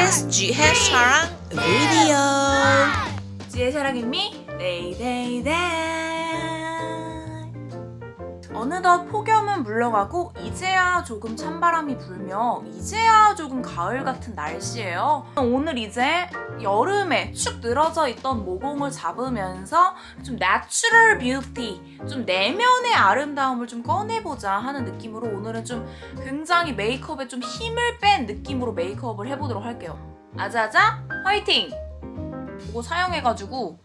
This is G의 사랑 비디오. 지혜 사랑입니? 데이 데이 데이 어느덧 폭염은 물러가고 이제야 조금 찬바람이 불며 이제야 조금 가을 같은 날씨예요. 오늘 이제 여름에 축 늘어져 있던 모공을 잡으면서 좀 내추럴 뷰티, 좀 내면의 아름다움을 좀 꺼내보자 하는 느낌으로 오늘은 좀 굉장히 메이크업에 좀 힘을 뺀 느낌으로 메이크업을 해보도록 할게요. 아자아자 화이팅! 이거 사용해가지고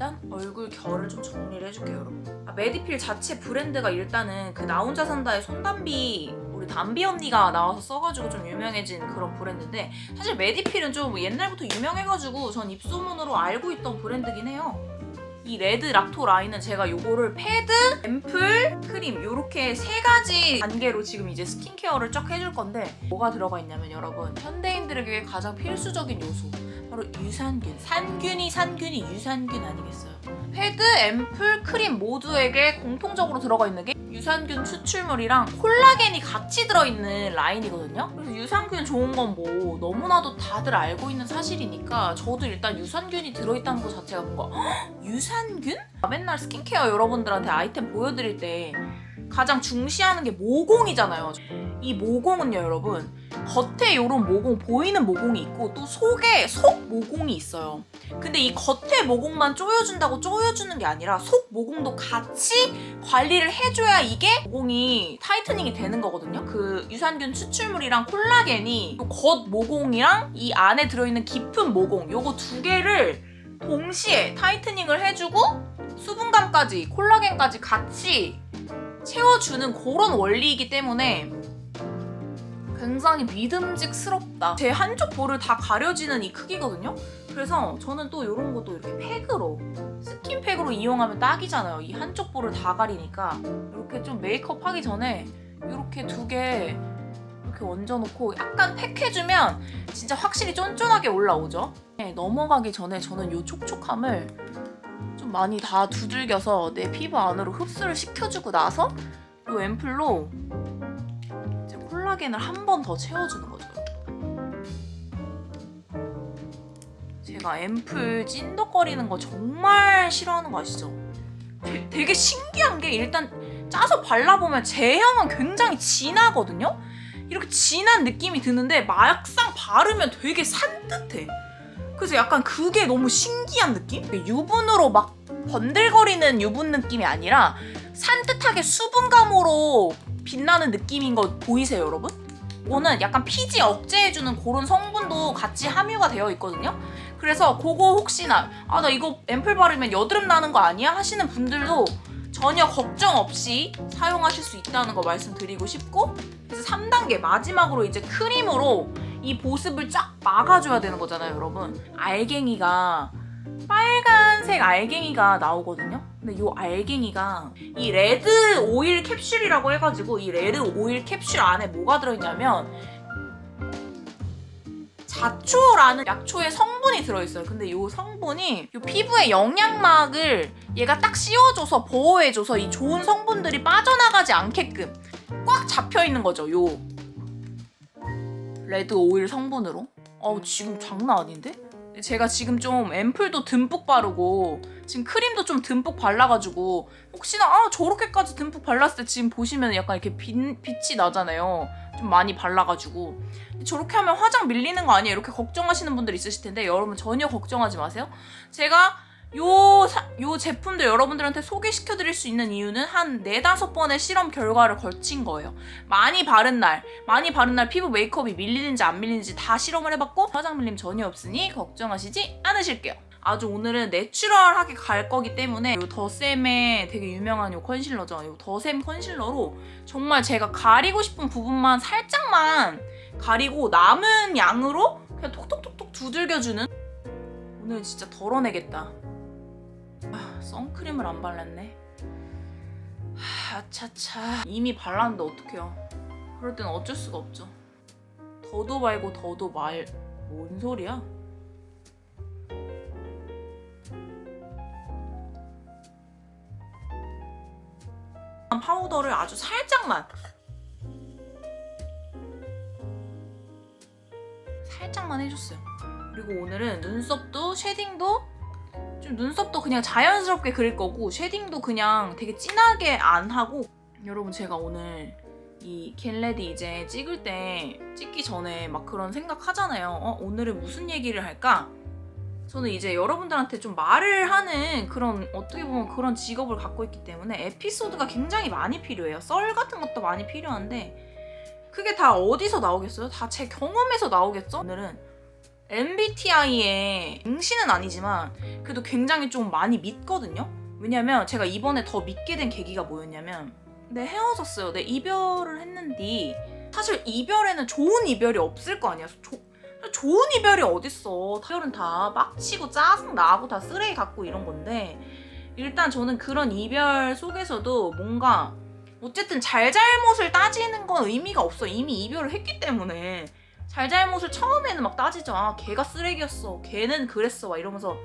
일단 얼굴 결을 좀 정리를 해줄게요 여러분. 아, 메디필 자체 브랜드가 일단은 그 나 혼자 산다의 손담비 우리 담비 언니가 나와서 써가지고 좀 유명해진 그런 브랜드인데 사실 메디필은 좀 옛날부터 유명해가지고 전 입소문으로 알고 있던 브랜드긴 해요 이 레드 락토 라인은 제가 요거를 패드, 앰플, 크림 요렇게 세 가지 단계로 지금 이제 스킨케어를 쫙 해줄 건데 뭐가 들어가 있냐면 여러분 현대인들에게 가장 필수적인 요소 바로 유산균. 산균이 산균이 유산균 아니겠어요? 패드, 앰플, 크림 모두에게 공통적으로 들어가 있는 게 유산균 추출물이랑 콜라겐이 같이 들어있는 라인이거든요. 그래서 유산균 좋은 건 뭐 너무나도 다들 알고 있는 사실이니까 저도 일단 유산균이 들어있다는 것 자체가 뭔가 "헉, 유산균? 맨날 스킨케어 여러분들한테 아이템 보여드릴 때 가장 중시하는 게 모공이잖아요. 이 모공은요, 여러분. 겉에 이런 모공, 보이는 모공이 있고 또 속에 속 모공이 있어요. 근데 이 겉에 모공만 조여준다고 조여주는 게 아니라 속 모공도 같이 관리를 해줘야 이게 모공이 타이트닝이 되는 거거든요. 그 유산균 추출물이랑 콜라겐이 또겉 모공이랑 이 안에 들어있는 깊은 모공 요거 두 개를 동시에 타이트닝을 해주고 수분감까지 콜라겐까지 같이 채워주는 그런 원리이기 때문에 굉장히 믿음직스럽다. 제 한쪽 볼을 다 가려지는 이 크기거든요. 그래서 저는 또 이런 것도 이렇게 팩으로 스킨팩으로 이용하면 딱이잖아요. 이 한쪽 볼을 다 가리니까 이렇게 좀 메이크업 하기 전에 이렇게 두 개 이렇게 얹어놓고 약간 팩해주면 진짜 확실히 쫀쫀하게 올라오죠. 네, 넘어가기 전에 저는 이 촉촉함을 좀 많이 다 두들겨서 내 피부 안으로 흡수를 시켜주고 나서 이 앰플로 콜라겐을 한 번 더 채워주는 거죠. 제가 앰플 찐덕거리는 거 정말 싫어하는 거 아시죠? 되- 되게 신기한 게 일단 짜서 발라보면 제형은 굉장히 진하거든요? 이렇게 진한 느낌이 드는데 막상 바르면 되게 산뜻해. 그래서 약간 그게 너무 신기한 느낌? 유분으로 막 번들거리는 유분 느낌이 아니라 산뜻하게 수분감으로 빛나는 느낌인 거 보이세요, 여러분? 이거는 약간 피지 억제해주는 그런 성분도 같이 함유가 되어 있거든요. 그래서 그거 혹시나 아 나 이거 앰플 바르면 여드름 나는 거 아니야 하시는 분들도 전혀 걱정 없이 사용하실 수 있다는 거 말씀드리고 싶고 그래서 3단계 마지막으로 이제 크림으로 이 보습을 쫙 막아줘야 되는 거잖아요, 여러분. 알갱이가 빨간색 알갱이가 나오거든요. 근데 이 알갱이가 이 레드 오일 캡슐이라고 해가지고 이 레드 오일 캡슐 안에 뭐가 들어있냐면 자초라는 약초의 성분이 들어있어요. 근데 이 성분이 이 피부의 영양막을 얘가 딱 씌워줘서 보호해줘서 이 좋은 성분들이 빠져나가지 않게끔 꽉 잡혀 있는 거죠. 요 레드 오일 성분으로. 어 지금 장난 아닌데? 제가 지금 좀 앰플도 듬뿍 바르고 지금 크림도 좀 듬뿍 발라가지고 혹시나 아 저렇게까지 듬뿍 발랐을 때 지금 보시면 약간 이렇게 빛, 빛이 나잖아요. 좀 많이 발라가지고 저렇게 하면 화장 밀리는 거 아니에요? 이렇게 걱정하시는 분들 있으실 텐데 여러분 전혀 걱정하지 마세요. 제가 요, 사- 요 제품들 여러분들한테 소개시켜 드릴 수 있는 이유는 한 네다섯 번의 실험 결과를 거친 거예요. 많이 바른 날, 많이 바른 날 피부 메이크업이 밀리는지 안 밀리는지 다 실험을 해봤고 화장 밀림 전혀 없으니 걱정하시지 않으실게요. 아주 오늘은 내추럴하게 갈 거기 때문에 요 더샘의 되게 유명한 요 컨실러죠. 요 더샘 컨실러로 정말 제가 가리고 싶은 부분만 살짝만 가리고 남은 양으로 그냥 톡톡톡톡 두들겨주는 오늘 진짜 덜어내겠다. 아, 선크림을 안 발랐네. 하, 차차 이미 발랐는데 어떡해요. 그럴 땐 어쩔 수가 없죠. 더도 말고 더도 말... 뭔 소리야? 파우더를 아주 살짝만 살짝만 해줬어요. 그리고 오늘은 눈썹도 쉐딩도 좀 눈썹도 그냥 자연스럽게 그릴 거고 쉐딩도 그냥 되게 진하게 안 하고 여러분 제가 오늘 이 겟레디 이제 찍을 때 찍기 전에 막 그런 생각 하잖아요. 어, 오늘은 무슨 얘기를 할까? 저는 이제 여러분들한테 좀 말을 하는 그런 어떻게 보면 그런 직업을 갖고 있기 때문에 에피소드가 굉장히 많이 필요해요. 썰 같은 것도 많이 필요한데 그게 다 어디서 나오겠어요? 다 제 경험에서 나오겠죠? 오늘은 MBTI의 응시는 아니지만 그래도 굉장히 좀 많이 믿거든요. 왜냐면 제가 이번에 더 믿게 된 계기가 뭐였냐면 내 헤어졌어요. 내 이별을 했는데 사실 이별에는 좋은 이별이 없을 거 아니야. 조- 좋은 이별이 어딨어. 이별은 다 빡치고 짜증 나고 다 쓰레기 같고 이런 건데 일단 저는 그런 이별 속에서도 뭔가 어쨌든 잘잘못을 따지는 건 의미가 없어. 이미 이별을 했기 때문에 잘잘못을 처음에는 막 따지죠. 아, 걔가 쓰레기였어. 걔는 그랬어. 막 이러면서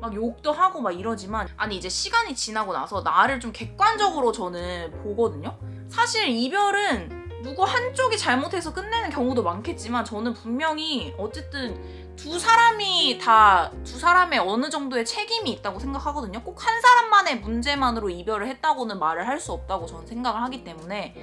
막 욕도 하고 막 이러지만 아니 이제 시간이 지나고 나서 나를 좀 객관적으로 저는 보거든요. 사실 이별은 누구 한쪽이 잘못해서 끝내는 경우도 많겠지만 저는 분명히 어쨌든 두 사람이 다 두 사람의 어느 정도의 책임이 있다고 생각하거든요. 꼭 한 사람만의 문제만으로 이별을 했다고는 말을 할 수 없다고 저는 생각을 하기 때문에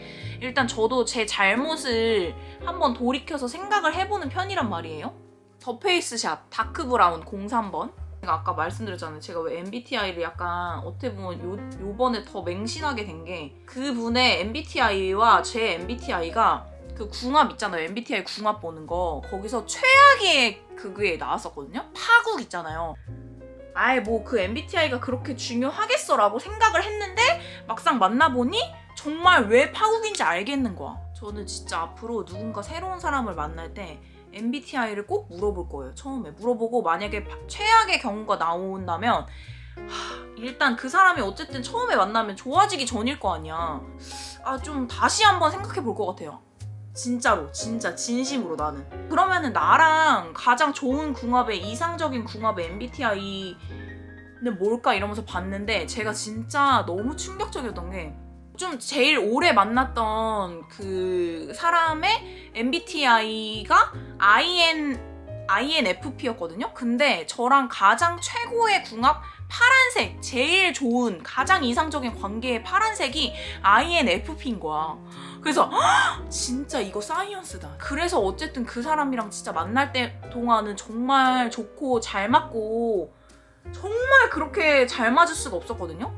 일단 저도 제 잘못을 한번 돌이켜서 생각을 해보는 편이란 말이에요. 더 페이스샷 다크 브라운 03번. 제가 아까 말씀드렸잖아요. 제가 왜 MBTI를 약간 어떻게 보면 요, 요번에 더 맹신하게 된 게 그분의 MBTI와 제 MBTI가 그 궁합 있잖아요. MBTI 궁합 보는 거. 거기서 최악의 그게 나왔었거든요. 파국 있잖아요. 아예 뭐 그 MBTI가 그렇게 중요하겠어라고 생각을 했는데 막상 만나보니 정말 왜 파국인지 알겠는 거야. 저는 진짜 앞으로 누군가 새로운 사람을 만날 때 MBTI를 꼭 물어볼 거예요. 처음에 물어보고 만약에 파- 최악의 경우가 나온다면 하, 일단 그 사람이 어쨌든 처음에 만나면 좋아지기 전일 거 아니야. 아 좀 다시 한번 생각해 볼 것 같아요. 진짜로 진짜 진심으로 나는 그러면은 나랑 가장 좋은 궁합의 이상적인 궁합의 MBTI는 뭘까 이러면서 봤는데 제가 진짜 너무 충격적이었던 게 좀 제일 오래 만났던 그 사람의 MBTI가 IN INFP였거든요. 근데 저랑 가장 최고의 궁합 파란색 제일 좋은 가장 이상적인 관계의 파란색이 INFP인 거야. 그래서 헉, 진짜 이거 사이언스다. 그래서 어쨌든 그 사람이랑 진짜 만날 때 동안은 정말 좋고 잘 맞고 정말 그렇게 잘 맞을 수가 없었거든요.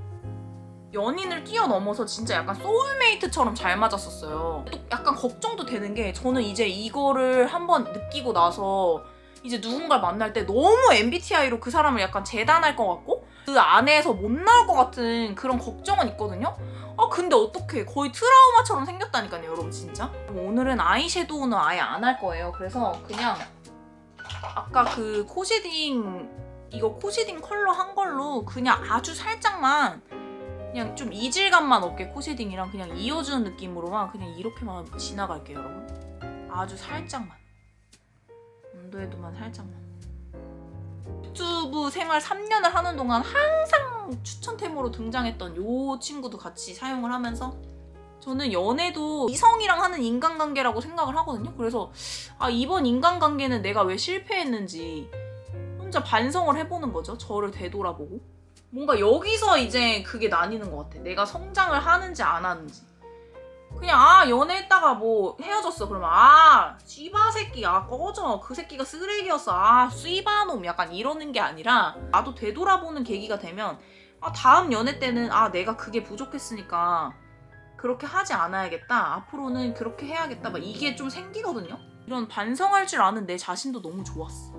연인을 뛰어넘어서 진짜 약간 소울메이트처럼 잘 맞았었어요. 또 약간 걱정도 되는 게 저는 이제 이거를 한번 느끼고 나서 이제 누군가를 만날 때 너무 MBTI로 그 사람을 약간 재단할 것 같고 그 안에서 못 나올 것 같은 그런 걱정은 있거든요. 아 근데 어떻게 거의 트라우마처럼 생겼다니까요, 여러분 진짜. 오늘은 아이섀도우는 아예 안 할 거예요. 그래서 그냥 아까 그 코쉐딩 이거 코쉐딩 컬러 한 걸로 그냥 아주 살짝만 그냥 좀 이질감만 없게 코쉐딩이랑 그냥 이어주는 느낌으로만 그냥 이렇게만 지나갈게요, 여러분. 아주 살짝만. 온도에도만 살짝만. 유튜브 생활 3년을 하는 동안 항상 추천템으로 등장했던 요 친구도 같이 사용을 하면서 저는 연애도 이성이랑 하는 인간관계라고 생각을 하거든요. 그래서 아 이번 인간관계는 내가 왜 실패했는지 혼자 반성을 해보는 거죠. 저를 되돌아보고 뭔가 여기서 이제 그게 나뉘는 것 같아. 내가 성장을 하는지 안 하는지. 그냥 아 연애했다가 뭐 헤어졌어. 그러면 아 씨바 새끼. 아 꺼져. 그 새끼가 쓰레기였어. 아 씨바놈. 약간 이러는 게 아니라 나도 되돌아보는 계기가 되면 아 다음 연애 때는 아 내가 그게 부족했으니까 그렇게 하지 않아야겠다. 앞으로는 그렇게 해야겠다. 막 이게 좀 생기거든요? 이런 반성할 줄 아는 내 자신도 너무 좋았어.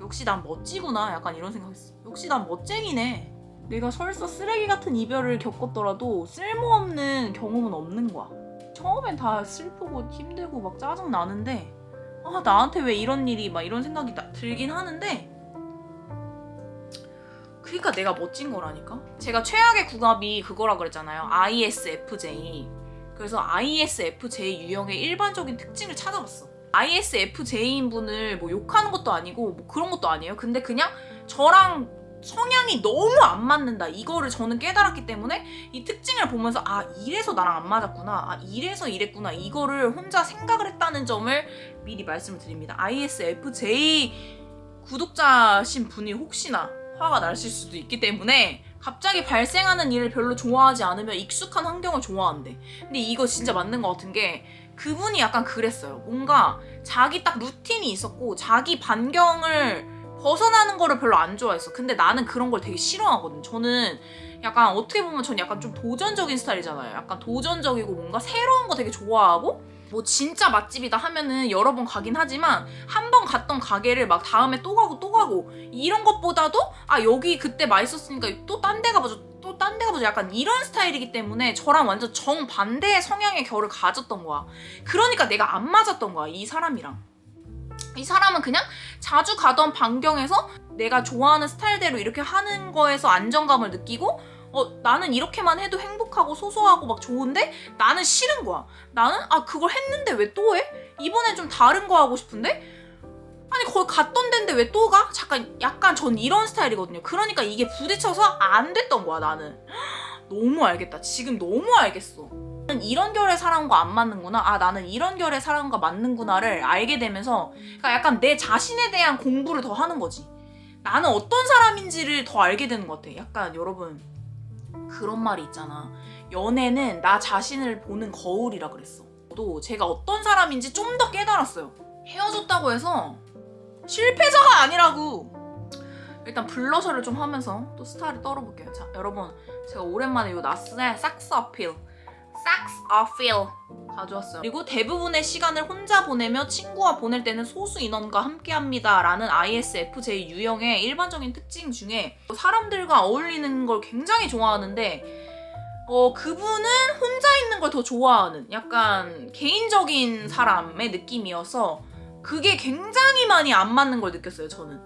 역시 난 멋지구나. 약간 이런 생각했어. 역시 난 멋쟁이네 내가 설사 쓰레기 같은 이별을 겪었더라도 쓸모없는 경험은 없는 거야. 처음엔 다 슬프고 힘들고 막 짜증 나는데 아 나한테 왜 이런 일이 막 이런 생각이 나- 들긴 하는데 그러니까 내가 멋진 거라니까. 제가 최악의 궁합이 그거라 그랬잖아요. ISFJ. 그래서 ISFJ 유형의 일반적인 특징을 찾아봤어. ISFJ인 분을 뭐 욕하는 것도 아니고 뭐 그런 것도 아니에요. 근데 그냥 저랑 성향이 너무 안 맞는다. 이거를 저는 깨달았기 때문에 이 특징을 보면서 아 이래서 나랑 안 맞았구나. 아 이래서 이랬구나. 이거를 혼자 생각을 했다는 점을 미리 말씀을 드립니다. ISFJ 구독자신 분이 혹시나 화가 나실 수도 있기 때문에 갑자기 발생하는 일을 별로 좋아하지 않으면 익숙한 환경을 좋아한대. 근데 이거 진짜 맞는 것 같은 게 그분이 약간 그랬어요. 뭔가 자기 딱 루틴이 있었고 자기 반경을 벗어나는 거를 별로 안 좋아했어. 근데 나는 그런 걸 되게 싫어하거든. 저는 약간 어떻게 보면 전 약간 좀 도전적인 스타일이잖아요. 약간 도전적이고 뭔가 새로운 거 되게 좋아하고 뭐 진짜 맛집이다 하면은 여러 번 가긴 하지만 한 번 갔던 가게를 막 다음에 또 가고 또 가고 이런 것보다도 아 여기 그때 맛있었으니까 또 딴 데 가보자 또 딴 데 가보자 약간 이런 스타일이기 때문에 저랑 완전 정반대의 성향의 결을 가졌던 거야 그러니까 내가 안 맞았던 거야 이 사람이랑 이 사람은 그냥 자주 가던 반경에서 내가 좋아하는 스타일대로 이렇게 하는 거에서 안정감을 느끼고 어 나는 이렇게만 해도 행복하고 소소하고 막 좋은데 나는 싫은 거야 나는 아 그걸 했는데 왜 또 해? 이번엔 좀 다른 거 하고 싶은데 아니 거기 갔던 데인데 왜 또 가? 잠깐 약간 전 이런 스타일이거든요. 그러니까 이게 부딪혀서 안 됐던 거야 나는. 너무 알겠다. 지금 너무 알겠어. 이런 결의 사람과 안 맞는구나. 아 나는 이런 결의 사람과 맞는구나를 알게 되면서 그러니까 약간 내 자신에 대한 공부를 더 하는 거지. 나는 어떤 사람인지를 더 알게 되는 것 같아. 약간 여러분 그런 말이 있잖아. 연애는 나 자신을 보는 거울이라 그랬어. 또 제가 어떤 사람인지 좀 더 깨달았어요. 헤어졌다고 해서 실패자가 아니라고. 일단 블러셔를 좀 하면서 또 스타를 떨어볼게요. 자, 여러분 제가 오랜만에 요 나스의 삭스 어필, 삭스 어필 가져왔어요. 그리고 대부분의 시간을 혼자 보내며 친구와 보낼 때는 소수 인원과 함께합니다 라는 ISFJ 유형의 일반적인 특징 중에 사람들과 어울리는 걸 굉장히 좋아하는데 어, 그분은 혼자 있는 걸 더 좋아하는 약간 개인적인 사람의 느낌이어서 그게 굉장히 많이 안 맞는 걸 느꼈어요, 저는.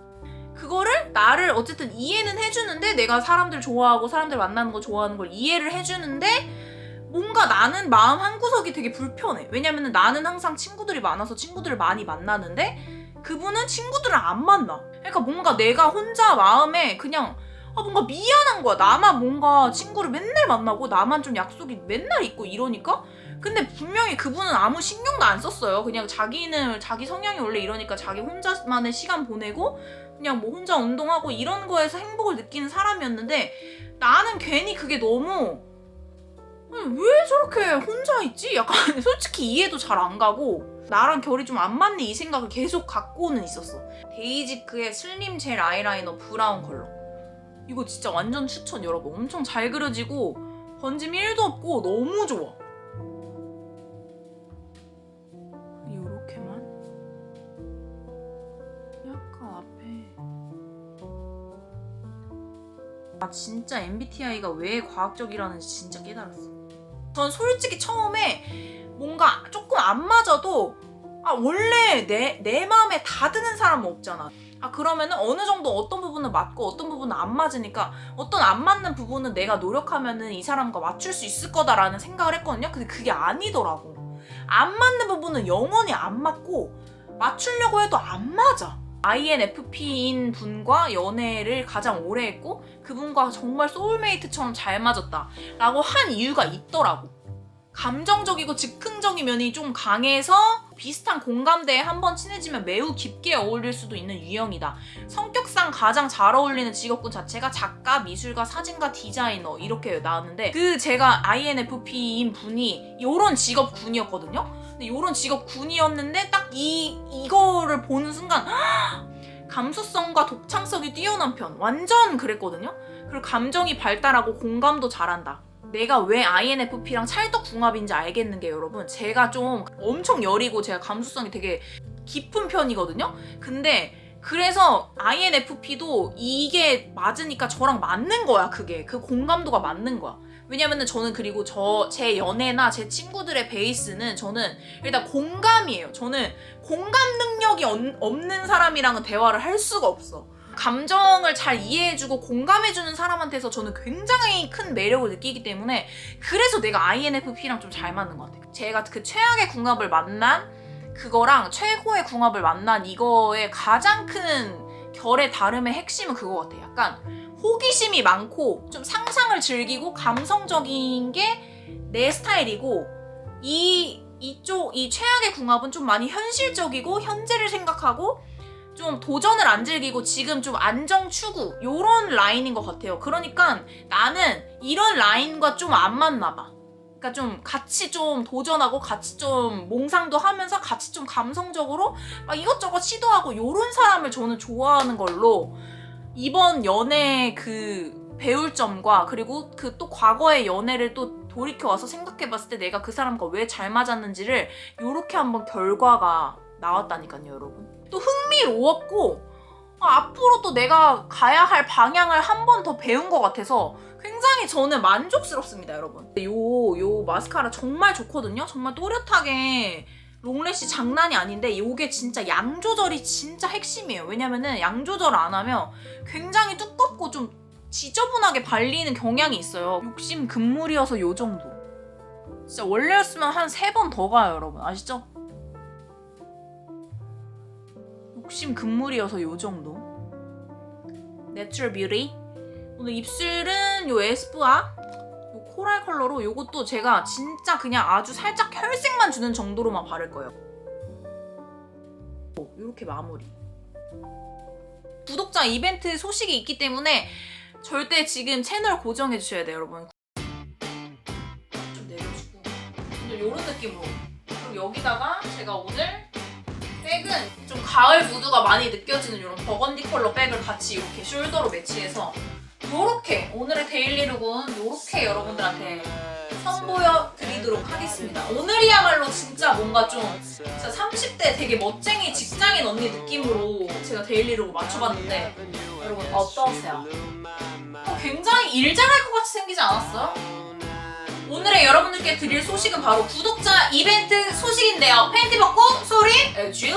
그거를 나를 어쨌든 이해는 해주는데 내가 사람들 좋아하고 사람들 만나는 거 좋아하는 걸 이해를 해주는데 뭔가 나는 마음 한구석이 되게 불편해. 왜냐면 나는 항상 친구들이 많아서 친구들을 많이 만나는데 그분은 친구들을 안 만나. 그러니까 뭔가 내가 혼자 마음에 그냥 아 뭔가 미안한 거야. 나만 뭔가 친구를 맨날 만나고 나만 좀 약속이 맨날 있고 이러니까 근데 분명히 그분은 아무 신경도 안 썼어요. 그냥 자기는 자기 성향이 원래 이러니까 자기 혼자만의 시간 보내고 그냥 뭐 혼자 운동하고 이런 거에서 행복을 느끼는 사람이었는데 나는 괜히 그게 너무 아니, 왜 저렇게 혼자 있지? 약간 솔직히 이해도 잘 안 가고 나랑 결이 좀 안 맞네 이 생각을 계속 갖고는 있었어. 데이지크의 슬림 젤 아이라이너 브라운 컬러. 이거 진짜 완전 추천 여러분. 엄청 잘 그려지고 번짐 1도 없고 너무 좋아. 요렇게만 약간 앞에 아 진짜 MBTI가 왜 과학적이라는지 진짜 깨달았어. 전 솔직히 처음에 뭔가 조금 안 맞아도 아 원래 내 내 마음에 다 드는 사람은 없잖아. 아 그러면은 어느 정도 어떤 부분은 맞고 어떤 부분은 안 맞으니까 어떤 안 맞는 부분은 내가 노력하면은 이 사람과 맞출 수 있을 거다라는 생각을 했거든요. 근데 그게 아니더라고. 안 맞는 부분은 영원히 안 맞고 맞추려고 해도 안 맞아. INFP인 분과 연애를 가장 오래 했고 그분과 정말 소울메이트처럼 잘 맞았다 라고 한 이유가 있더라고. 감정적이고 즉흥적인 면이 좀 강해서 비슷한 공감대에 한번 친해지면 매우 깊게 어울릴 수도 있는 유형이다. 성격상 가장 잘 어울리는 직업군 자체가 작가, 미술가, 사진가, 디자이너 이렇게 나왔는데 그 제가 INFP인 분이 요런 직업군이었거든요. 근데 요런 직업 군이었는데 딱 이 이거를 보는 순간 감수성과 독창성이 뛰어난 편 완전 그랬거든요. 그리고 감정이 발달하고 공감도 잘한다. 내가 왜 INFP랑 찰떡궁합인지 알겠는 게 여러분 제가 좀 엄청 여리고 제가 감수성이 되게 깊은 편이거든요. 근데 그래서 INFP도 이게 맞으니까 저랑 맞는 거야 그게 그 공감도가 맞는 거야. 왜냐면은 저는 그리고 저 제 연애나 제 친구들의 베이스는 저는 일단 공감이에요. 저는 공감 능력이 없- 없는 사람이랑은 대화를 할 수가 없어. 감정을 잘 이해해주고 공감해주는 사람한테서 저는 굉장히 큰 매력을 느끼기 때문에 그래서 내가 INFP랑 좀 잘 맞는 것 같아요. 제가 그 최악의 궁합을 만난 그거랑 최고의 궁합을 만난 이거의 가장 큰 결의 다름의 핵심은 그거 같아요. 약간 호기심이 많고 좀 상상을 즐기고 감성적인 게 내 스타일이고 이 이쪽 이 최악의 궁합은 좀 많이 현실적이고 현재를 생각하고 좀 도전을 안 즐기고 지금 좀 안정 추구 요런 라인인 것 같아요. 그러니까 나는 이런 라인과 좀 안 맞나 봐. 그러니까 좀 같이 좀 도전하고 같이 좀 몽상도 하면서 같이 좀 감성적으로 막 이것저것 시도하고 요런 사람을 저는 좋아하는 걸로 이번 연애 그 배울 점과 그리고 그 또 과거의 연애를 또 돌이켜 와서 생각해 봤을 때 내가 그 사람과 왜 잘 맞았는지를 요렇게 한번 결과가 나왔다니까요, 여러분. 또 흥미로웠고 아, 앞으로 또 내가 가야 할 방향을 한 번 더 배운 것 같아서 굉장히 저는 만족스럽습니다, 여러분. 요, 요 마스카라 정말 좋거든요? 정말 또렷하게 롱래쉬 장난이 아닌데 요게 진짜 양 조절이 진짜 핵심이에요. 왜냐면은 양 조절 안 하면 굉장히 두껍고 좀 지저분하게 발리는 경향이 있어요. 욕심 금물이어서 요 정도. 진짜 원래였으면 한 세 번 더 가요, 여러분. 아시죠? 욕심 금물이어서 요 정도. 내추럴 뷰티. 오늘 입술은 요 에스쁘아 요 코랄 컬러로 요것도 제가 진짜 그냥 아주 살짝 혈색만 주는 정도로만 바를 거예요. 이렇게 마무리. 구독자 이벤트 소식이 있기 때문에 절대 지금 채널 고정해 주셔야 돼요, 여러분. 좀 내려주고 이런 느낌으로. 그리고 여기다가 제가 오늘 백은 좀 가을 무드가 많이 느껴지는 이런 버건디 컬러 백을 같이 이렇게 숄더로 매치해서 요렇게 오늘의 데일리 룩은 요렇게 여러분들한테 선보여 드리도록 하겠습니다. 오늘이야말로 진짜 뭔가 좀 진짜 30대 되게 멋쟁이 직장인 언니 느낌으로 제가 데일리 룩을 맞춰봤는데 여러분 어떠세요? 어, 굉장히 일 잘할 것 같이 생기지 않았어요? 오늘의 여러분들께 드릴 소식은 바로 구독자 이벤트 소식인데요. 팬티 벗고 소리 질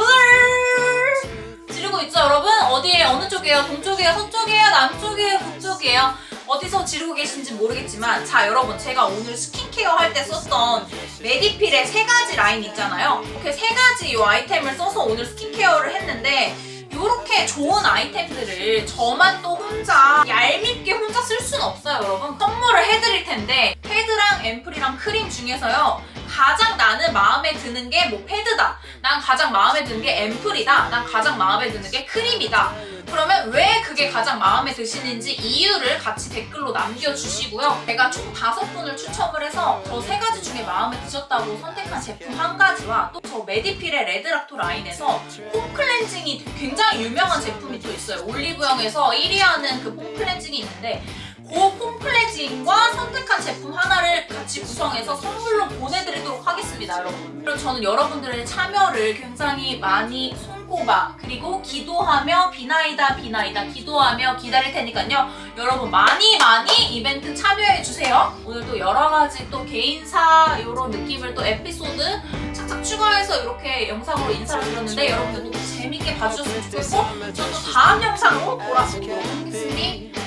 어느 쪽이에요? 동쪽이에요? 서쪽이에요? 남쪽이에요? 북쪽이에요? 어디서 지르고 계신지 모르겠지만 자 여러분 제가 오늘 스킨케어 할 때 썼던 메디필의 세 가지 라인 있잖아요 이렇게 세 가지 이 아이템을 써서 오늘 스킨케어를 했는데 이렇게 좋은 아이템들을 저만 또 혼자 얄밉게 혼자 쓸 수는 없어요 여러분 선물을 해드릴 텐데 패드랑 앰플이랑 크림 중에서요 가장 나는 마음에 드는 게 뭐 패드다 난 가장 마음에 드는 게 앰플이다 난 가장 마음에 드는 게 크림이다 그러면 왜 그게 가장 마음에 드시는지 이유를 같이 댓글로 남겨주시고요. 제가 총 다섯 분을 추첨을 해서 저 세 가지 중에 마음에 드셨다고 선택한 제품 한 가지와 또 저 메디필의 레드락토 라인에서 폼 클렌징이 굉장히 유명한 제품이 또 있어요. 올리브영에서 1위 하는 그 폼 클렌징이 있는데 그폼 클렌징과 선택한 제품 하나를 같이 구성해서 선물로 보내드리도록 하겠습니다, 여러분. 그리고 저는 여러분들의 참여를 굉장히 많이 손꼽아 그리고 기도하며 비나이다 비나이다 기도하며 기다릴 테니까요. 여러분 많이 많이 이벤트 참여해 주세요. 오늘도 여러 가지 또 개인사 이런 느낌을 또 에피소드 착착 추가해서 이렇게 영상으로 인사를 드렸는데 여러분들도 재밌게 봐주셨으면 좋겠고 또 다음 영상으로 돌아오도록 하겠습니다.